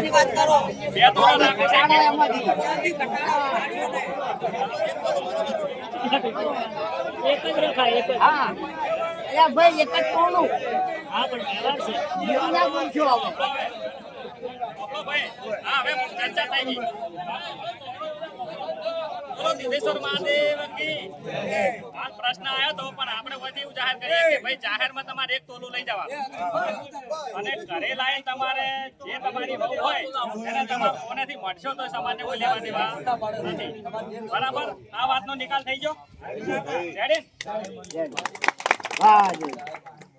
ટકાની વાત કરો બે તો. એક જ રખાય એક જ હા અલ્યા ભાઈ એક જ કોણું હા પણ વ્યવહાર છે એવું ના બોલશો હવે ભાઈ હા હવે ચર્ચા થઈ ગઈ બોલો મહાદેવ કી પ્રશ્ન આવ્યો તો પણ આપણે વધી જાહેર કરીએ કે ભાઈ જાહેરમાં તમારે એક તોલું લઈ જવાનું. અને ઘરે લાવીને તમારે જે તમારી વહુ હોય, એને તમારે કોનેથી મળશો તો સમાજને કોઈ લેવા દેવા નથી. બરાબર? આ વાતનો નિકાલ થઈ ગયો.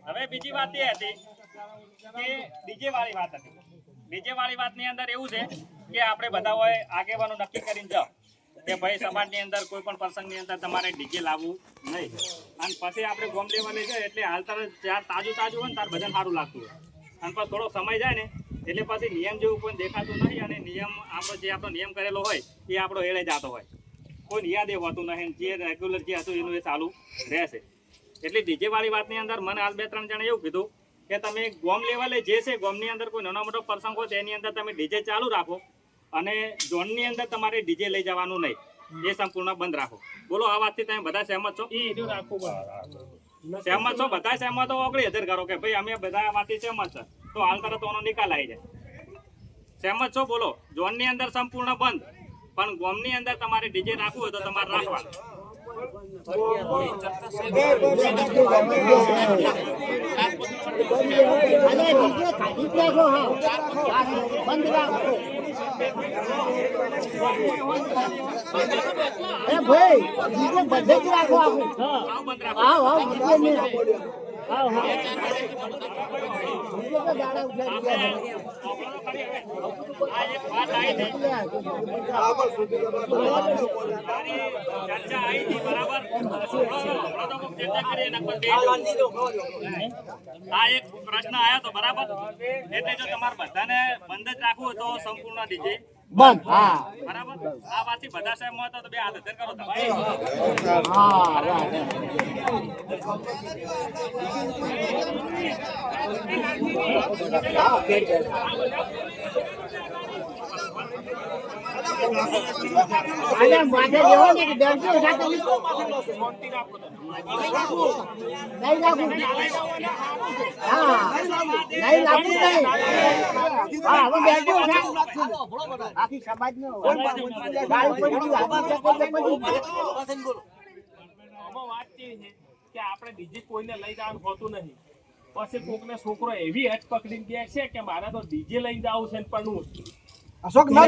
હવે બીજી વાત એ હતી કે ડીજે વાળી વાત હતી. ડીજે વાળી વાતની અંદર એવું છે કે આપણે બધા હોય આગેવાનો નક્કી કરીને જાઓ. કે ભાઈ સમાજની અંદર કોઈ પણ પ્રસંગની અંદર તમારે ડીજે લાવવું નહીં. અને પછી આપણે ગોમ લેવલે છે એટલે હાલ તારે જ્યાં તાજું તાજું હોય ને તાર ભજન સારું લાગતું હોય. અને પછી થોડો સમય જાય ને એટલે પછી નિયમ જેવું કોઈ દેખાતું નહીં અને નિયમ આપણો જે આપણો નિયમ કરેલો હોય એ આપણો એળે જતો હોય. કોઈ યાદ એ હોતું નહીં જે રેગ્યુલર જે હતું એનું એ ચાલુ રહેશે. એટલે ડીજે વાળી વાતની અંદર મને હાલ બે ત્રણ જણા એવું કીધું કે તમે ગોમ લેવલે જે છે ગોમની અંદર કોઈ નાનો મોટો પ્રસંગ હોય તેની અંદર તમે ડીજે ચાલુ રાખો. અને ઝોનની અંદર તમારે ડીજે લઈ જવાનું નહીં એ સંપૂર્ણ બંધ રાખો બોલો આ વાતથી તમે બધા સહેમત છો રાખવું સહેમત છો બધા સહેમત હો ઓગળી હજાર કરો કે ભાઈ અમે બધા આ વાતથી સહેમત છે તો હાલ તરત એનો નિકાલ આવી જાય સહેમત છો બોલો ઝોનની અંદર સંપૂર્ણ બંધ પણ ગોમની અંદર તમારે ડીજે રાખવું હોય તો તમારે રાખવાનું અને કાઢી જ નાખો હા બંધ રાખો અરે ભાઈ બીજે બધે જ રાખો આવું આવ આવ બીજે નહીં વાત આવી ચર્ચા આવી આ એક પ્રશ્ન આવ્યો તો બરાબર? એટલે જો તમારે બધાને બંધ જ રાખવું તો સંપૂર્ણ ડીજે. બંધ હા. બરાબર? આ વાતથી બધા સાહેબ હોય તો બે હાથ અધર કરો તમે. હા. કે આપણે બીજી કોઈને લઈ જવાનું હોતું નહીં પછી કોકને છોકરો એવી હટ પકડીને ગયા છે કે મારે તો ડીજે લઈ જવું છે પણ હું અશોક ના